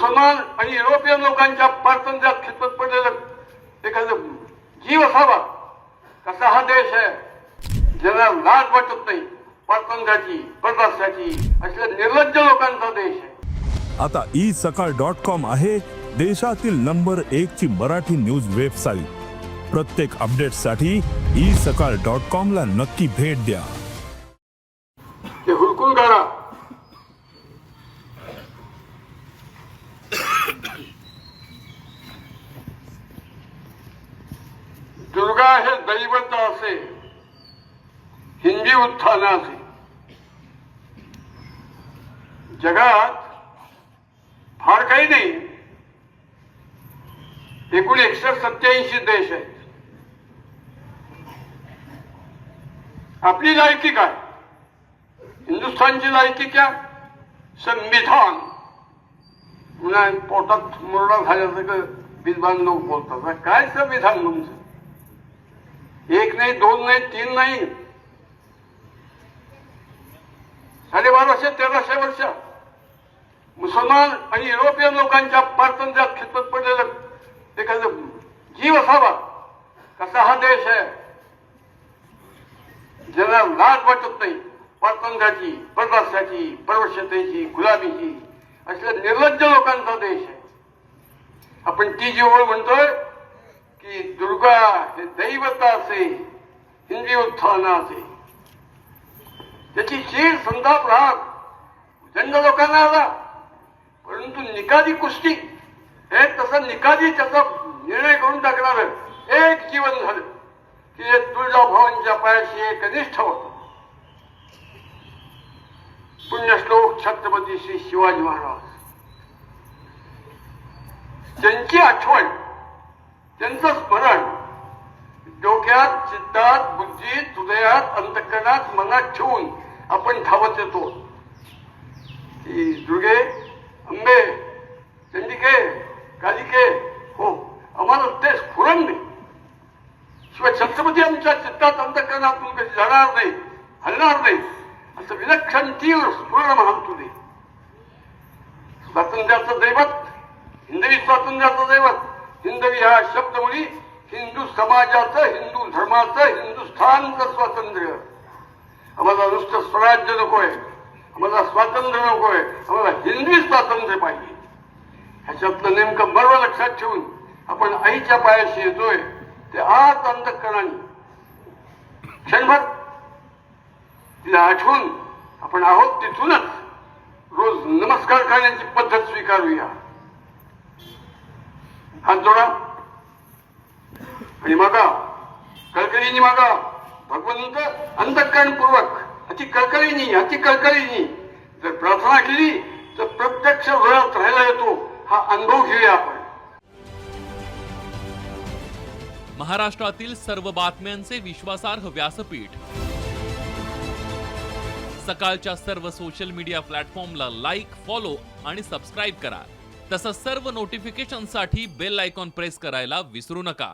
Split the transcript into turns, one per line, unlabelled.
मुसलमान आणि युरोपियन लोकांच्या पारतंत्र्यात खितपत पडलेलं एखादं जीव असावा कसा हा देश आहे. ज्याला लाज वाटत नाही पारतंत्र्याची परदास्याची असल्या निर्लज्ज लोकांचा देश आहे.
आता ई सकाळ डॉट कॉम आहे देशातील नंबर एक ची मराठी न्यूज वेबसाईट. प्रत्येक अपडेटसाठी ई सकाळ डॉट कॉम ला नक्की भेट द्या.
ते हुडकून काढा. दुर्गा हे दैवत असे. हिंदी उत्थान असे जगात फार काही नाही. एकूण एकशे सत्याऐंशी देश आहेत. आपली लायकी काय? हिंदुस्थानची लायकी क्या? संविधान. पोटात मुरडा झाल्यासारखं विद्वान लोक बोलतात. काय संविधान तुमचं? एक नाही दोन नाही तीन नाही. साडेबाराशे तेराशे वर्ष. मुसलमान आणि युरोपियन लोकांच्या पारतंत्र्यात खितपत पडलेलं एखादं जीव असावा कसा हा देश आहे? ज्याला लाज वाटत नाही पारतंत्र्याची परराष्ट्राची परवशतेची गुलाबीची असल्या निर्लज्ज लोकांचा देश आहे. आपण ती जी ओळ म्हणतोय की दुर्गा दैवता असे हिंदी उत्थान असे. त्याची शीर संताप राग प्रचंड लोकांना आला. परंतु निकादी कुस्ती हे तसं निकादी त्याचा निर्णय करून टाकणार एक जीवन झालं की हे तुळजाभवांच्या पायाशी एक कनिष्ठ होत. पुण्यश्लोक छत्रपती श्री शिवाजी महाराज. त्यांची आठवण त्यांचं स्मरण डोक्यात चित्तात बुद्धीत हृदयात अंतकरणात मनात ठेवून आपण धावत येतो. की दुर्गे अंबे चंडिके कालिके हो आम्हाला ते स्फुरण नाही. शिवाय छत्रपती आमच्या चित्तात अंतकरणातून कधी जाणार नाही हलणार नाही. असं विलक्षण तीव्र स्फुरण म्हणतो दे स्वातंत्र्याचं दैवत हिंदवी स्वातंत्र्याचं दैवत हिंदवी हा शब्द मुली समाजाचं हिंदू धर्माचं हिंदुस्थानचं स्वातंत्र्य. आम्हाला नुसतं स्वराज्य नकोय. आम्हाला स्वातंत्र्य नकोय. आम्हाला हिंदी स्वातंत्र्य पाहिजे. ह्याच्यातलं नेमकं बरोबर लक्षात ठेवून आपण आईच्या पायाशी येतोय ते आत अंतकरणाने क्षणभर तिला आठवून आपण आहोत तिथूनच रोज नमस्कार करण्याची पद्धत स्वीकारूया. हात जोडा. आणि मागा कळकळीने मागा भगवंत अंतकरणपूर्वक अति कळकळीने अति कळकळीने जर प्रार्थना केली तर प्रत्यक्ष वेळात राहायला येतो. हा अनुभव घेऊया आपण.
महाराष्ट्रातील सर्व बातम्यांचे विश्वासार्ह व्यासपीठ. सकाळच्या सर्व सोशल मीडिया प्लॅटफॉर्मला लाईक फॉलो आणि सबस्क्राईब करा. तसंच सर्व नोटिफिकेशनसाठी बेल आयकॉन प्रेस करायला विसरू नका.